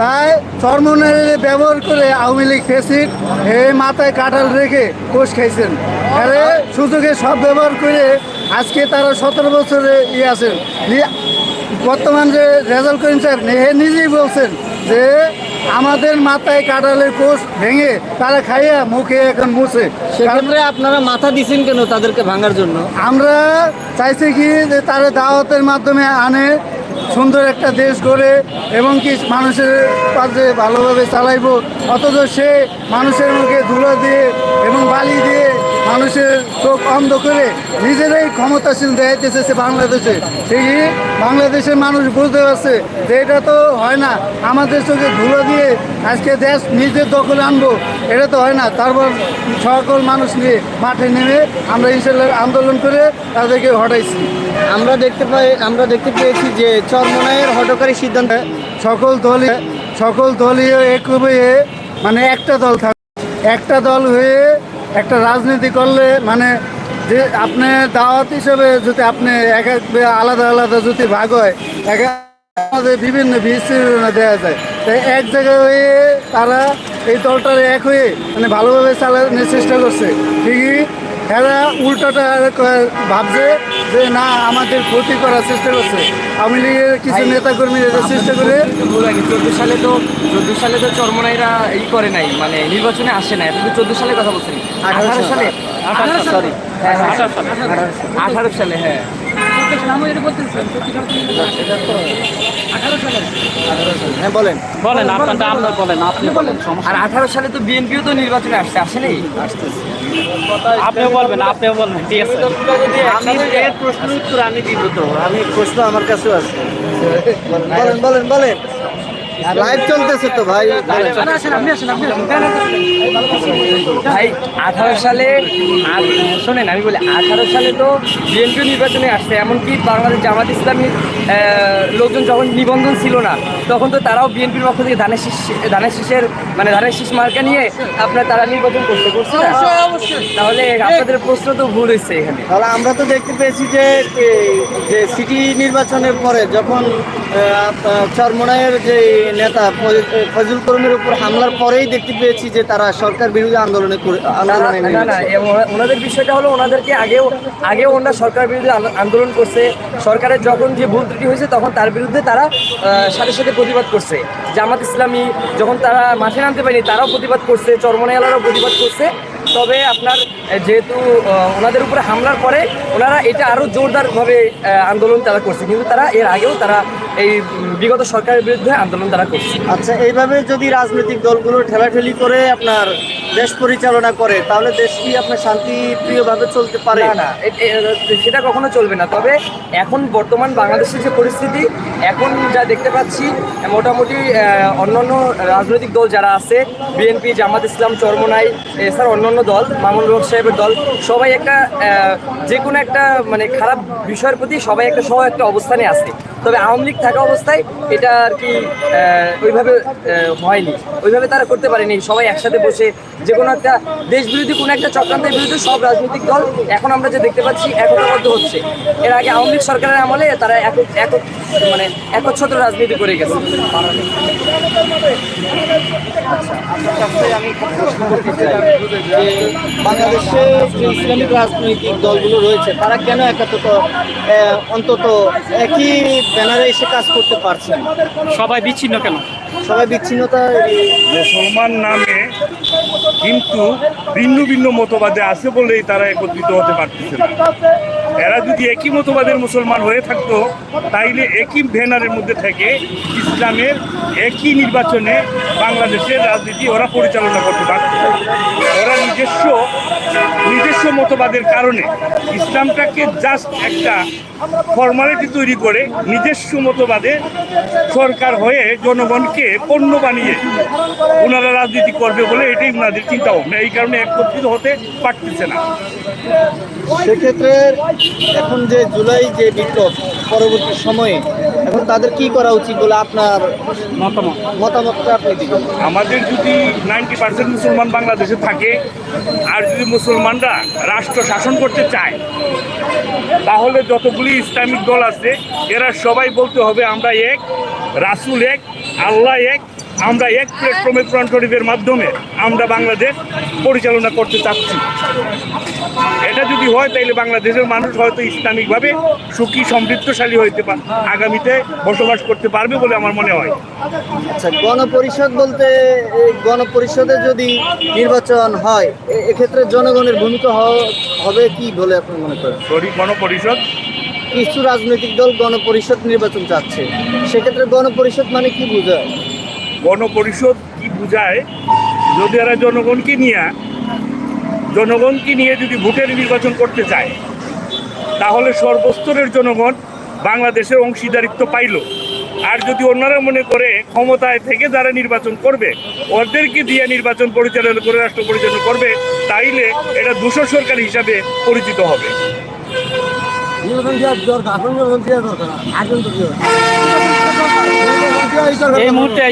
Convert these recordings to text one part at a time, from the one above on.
তাই চরমনের ব্যবহার করে আওয়ামী লীগ ফেসিড এই মাথায় কাঁঠাল রেখে কোষ খাইছেন। আরে সুযোগে সব ব্যবহার করে আজকে তারা সতেরো বছরে ইয়ে আছেন। বর্তমান যে রেজাল্ট করেন স্যার হে নিজেই বলছেন যে আমাদের মাথায় কাঁঠালের কোষ ভেঙে তারা খাইয়া মুখে এখন মুছে। সেক্ষেত্রে আপনারা মাথা দিছেন কেন তাদেরকে ভাঙার জন্য? আমরা চাইছি কি যে তারা দাওয়াতের মাধ্যমে আনে সুন্দর একটা দেশ গড়ে এবং কি মানুষের পাশে ভালোভাবে চালাইব। অথচ সে মানুষের মুখে ধুলো দিয়ে এবং বালি দিয়ে মানুষের চোখ অন্ধ করে নিজেরাই ক্ষমতাসীন দেখাইতেছে সে বাংলাদেশে। সেই বাংলাদেশের মানুষ বুঝতে পারছে যে এটা তো হয় না। আমাদের চোখে ধুলো দিয়ে আজকে দেশ নিজের দখলে আনব এটা তো হয় না। তারপর সকল মানুষ নিয়ে মাঠে নেমে আমরা ইনশাল্লাহ আন্দোলন করে তাদেরকে হটাইছি। আমরা দেখতে পাই আমরা দেখতে পেয়েছি যে চরমনায়ের হটকারী সিদ্ধান্ত সকল দলই সকল দলীয় এক হয়ে মানে একটা দল থাকবে একটা দল হয়ে একটা রাজনীতি করলে মানে যে আপনি দাওয়াত হিসেবে যদি আপনি এক এক আলাদা আলাদা যদি ভাগ হয়, এক আমাদের বিভিন্ন বিস্তৃতি দেওয়া যায়। তাই এক জায়গায় হয়ে তারা এই দলটার এক হয়ে মানে ভালোভাবে চালানোর চেষ্টা করছে। ঠিকই এরা উল্টাটা ভাবছে যে না আমাদের ক্ষতি করার চেষ্টা করছে। আওয়ামী লীগের কিছু নেতাকর্মী এটা চেষ্টা করে চোদ্দ সালে তো চোদ্দ সালে তো চর্মনাইরা ই করে নাই মানে নির্বাচনে আসে নাই। তুমি চোদ্দ সালে। কথা বলছেন আঠারো সালে। আঠারো সালে। আঠারো সালে হ্যাঁ। হ্যাঁ বলেন। বলেন আপনারটা আপনার বলেন আপনি বলেন আর আঠারো সালে তো বিএনপিও তো নির্বাচনে আসছে আসেনি? আপনিও বলবেন আপনিও বলবেন ঠিক আছে। আমি এর প্রশ্নের উত্তর আমি দিব তো আমি প্রশ্ন আমার কাছেও আছে। বলেন বলেন বলেন। লাইভ চলতেছে তো ভাই। ভাই, আঠারো সালে শোনেন, আমি বলি, আঠারো সালে তো বিএনপি নির্বাচনে আসছে, এমনকি বাংলাদেশ জামাত ইসলামী লোকজন যখন নিবন্ধন ছিল না তখন তো তারাও বিএনপির পক্ষ থেকে ধানের শীষ ধানের শীষের মানে ধানের শীষ মার্কা নিয়ে আপনার তারা নির্বাচন করতে করছে। তাহলে আপনাদের প্রশ্ন তো ভুল হয়েছে এখানে। তাহলে আমরা তো দেখতে পেয়েছি যে যে সিটি নির্বাচনের পরে যখন চরমনায়ের যে নেতা ফজ- ফজল করিমের উপর হামলার পরেই দেখতে পেয়েছি যে তারা সরকার বিরোধী আন্দোলনে করে- আন্দোলনে না, না, ওনাদের বিষয়টা হলো ওনাদেরকে আগেও আগেও ওনারা সরকার বিরুদ্ধে আন্দো- আন্দোলন করছে। সরকারের যখন যে ভুল ত্রুটি হয়েছে, তখন তার বিরুদ্ধে তারা সাথে সাথে প্রতিবাদ করছে। জামাত ইসলামী যখন তারা মাঠে নামতে পারেনি, তারাও প্রতিবাদ করছে চরমনায়ালারাও প্রতিবাদ করছে। তবে আপনার যেহেতু ওনাদের উপরে হামলার পরে, ওনারা এটা আরও জোরদারভাবে আন্দোলন তারা করছে। কিন্তু তারা, এর আগেও তারা এই বিগত সরকারের বিরুদ্ধে আন্দোলন তারা করছে। আচ্ছা এইভাবে যদি রাজনৈতিক দলগুলো ঠেলাঠেলি করে আপনার দেশ পরিচালনা করে তাহলে দেশ কি আপনার শান্তিপ্রিয়ভাবে চলতে পারে? না সেটা কখনো চলবে না। তবে এখন বর্তমান বাংলাদেশের যে পরিস্থিতি এখন যা দেখতে পাচ্ছি মোটামুটি অন্যান্য রাজনৈতিক দল যারা আছে বিএনপি জামাত ইসলাম চরমনাই এছাড়া অন্যান্য দল মামুন রহমান সাহেবের দল সবাই একটা যে কোনো একটা মানে খারাপ বিষয়ের প্রতি সবাই একটা সহ একটা অবস্থানে আছে। তবে আওয়ামী লীগ থাকা অবস্থায় এটা আর কি ওইভাবে হয়নি। ওইভাবে তারা করতে পারেনি। সবাই একসাথে বসে যে কোনো একটা দেশ বিরোধী কোনো একটা চক্রান্তের বিরুদ্ধে সব রাজনৈতিক দল এখন আমরা যে দেখতে পাচ্ছি, একতাবদ্ধ হচ্ছে। এর আগে আওয়ামী লীগ সরকারের আমলে তারা এক এক মানে একচ্ছত্র রাজনীতি করে গেছে। বাংলাদেশে যে ইসলামিক রাজনৈতিক দলগুলো রয়েছে তারা কেন একাত্মত আহ, অন্তত একই ব্যানারে এসে কাজ করতে পারছে না? সবাই বিচ্ছিন্ন কেন? সবাই বিচ্ছিন্নতা মুসলমান নামে কিন্তু ভিন্ন ভিন্ন মতবাদে আছে বলেই তারা একত্রিত হতে পারতেছে না। এরা যদি একই মতবাদের মুসলমান হয়ে থাকতো, তাইলে একই ব্যানারের মধ্যে থেকে ইসলামের একই নির্বাচনে বাংলাদেশের রাজনীতি ওরা পরিচালনা করতে পারত ওরা নিজস্ব নিজস্ব মতবাদের কারণে ইসলামটাকে জাস্ট একটা ফর্মালিটি তৈরি করে নিজস্ব মতবাদে সরকার হয়ে জনগণকে পণ্য বানিয়ে ওনারা রাজনীতি করবে বলে এটাই ওনাদের চিন্তা ভাবনা। এই কারণে একত্রিত হতে পারতেছে না। সেক্ষেত্রে এখন যে জুলাই যে বিপ্লব পরবর্তী সময়ে এখন তাদের কি করা উচিত বলে আপনার মতামত? মতামতটা আপনি দিবেন? আমাদের যদি নাইনটি পার্সেন্ট মুসলমান বাংলাদেশে থাকে আর যদি মুসলমানরা রাষ্ট্র শাসন করতে চায় তাহলে যতগুলি ইসলামিক দল আছে এরা সবাই বলতে হবে আমরা এক রাসুল এক আল্লাহ এক আমরা এক প্ল্যাটফর্মে কোরআন শরীফের মাধ্যমে আমরা বাংলাদেশ পরিচালনা করতে চাচ্ছি। এটা যদি হয় তাহলে বাংলাদেশের মানুষ হয়তো ইসলামিকভাবে সুখী সমৃদ্ধশালী হইতে পার আগামীতে বসবাস করতে পারবে বলে আমার মনে হয়। আচ্ছা গণপরিষদ বলতে এই গণপরিষদে যদি নির্বাচন হয় এক্ষেত্রে জনগণের ভূমিকা হবে কি বলে আপনি মনে করেন? শরীফ গণপরিষদ? কিছু রাজনৈতিক দল গণপরিষদ নির্বাচন চাচ্ছে। সেক্ষেত্রে গণপরিষদ মানে কি বোঝায়? গণপরিষদ কি বুঝায়? যদি এরা জনগণকে নিয়ে জনগণকে নিয়ে যদি ভোটের নির্বাচন করতে চায়, তাহলে সর্বস্তরের জনগণ বাংলাদেশের অংশীদারিত্ব পাইল। আর যদি অন্যরা মনে করে ক্ষমতায় থেকে যারা নির্বাচন করবে, ওদেরকে দিয়ে নির্বাচন পরিচালনা করে, রাষ্ট্র পরিচালনা করবে, তাইলে এটা দূষর সরকার হিসাবে পরিচিত হবে। এই মুহূর্তে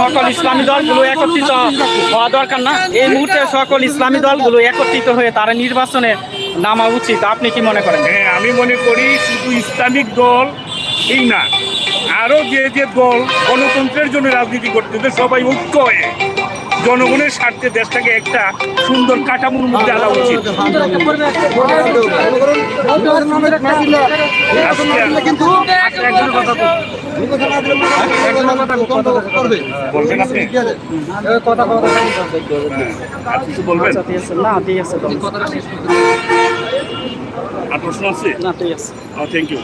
সকল ইসলামী দলগুলো একত্রিত হওয়া দরকার না। এই মুহূর্তে সকল ইসলামী দলগুলো একত্রিত হয়ে তারা নির্বাচনে নামা উচিত। আপনি কি মনে করেন? হ্যাঁ আমি মনে করি শুধু ইসলামিক দল এই না আরও যে যে দল গণতন্ত্রের জন্য রাজনীতি করতেছে সবাই ঐক্য হয়ে জনগণের স্বার্থে দেশটাকে একটা সুন্দর কাঠামোর মধ্যে আনা উচিত। বলবেন আপনি? কিছু বলবেন। না ঠিক আছে। আর প্রশ্ন আছে? না ঠিক আছে। Thank you